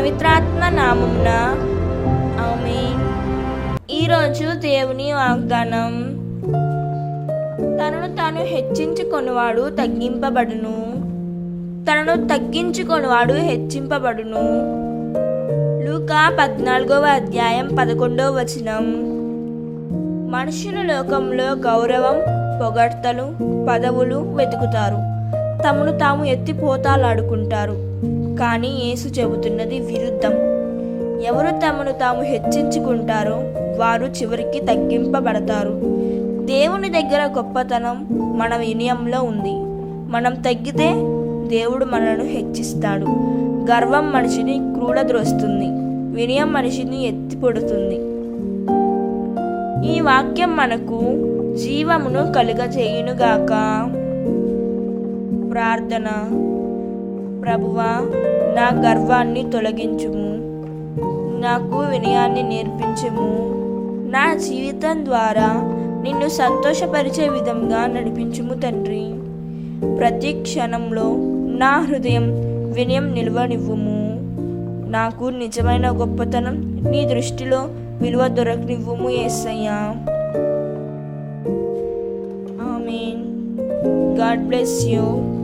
పవిత్రాత్మ నామున ఆమె ఈరోజు దేవుని వాగ్దానం. తనను తాను హెచ్చించుకొనివాడు తగ్గింపబడును. తనను తగ్గించుకొనివాడు హెచ్చింపబడును. లూకా పద్నాలుగవ అధ్యాయం పదకొండవ వచనం. మనుషుల లోకంలో గౌరవం పొగడ్తలు పదవులు వెతుకుతారు. తమను తాము ఎత్తిపోతాలాడుకుంటారు కానీ యేసు చెబుతున్నది విరుద్ధం. ఎవరు తమను తాము హెచ్చించుకుంటారో వారు చివరికి తగ్గింపబడతారు. దేవుని దగ్గర గొప్పతనం మన వినయంలో ఉంది. మనం తగ్గితే దేవుడు మనను హెచ్చిస్తాడు. గర్వం మనిషిని క్రూడద్రోస్తుంది వినయం మనిషిని ఎత్తిపొడుతుంది. ఈ వాక్యం మనకు జీవమును కలుగజేయునుగాక. ప్రార్థన. ప్రభువా నా గర్వాన్ని తొలగించుము. నాకు వినయాన్ని నేర్పించుము. నా జీవితం ద్వారా నిన్ను సంతోషపరిచే విధంగా నడిపించుము తండ్రి. ప్రతి క్షణంలో నా హృదయం వినయం నిల్వనివ్వము. నాకు నిజమైన గొప్పతనం నీ దృష్టిలో విలువ దొరకనివ్వుము ఏసయ్యా. ఆమెన్. God bless you.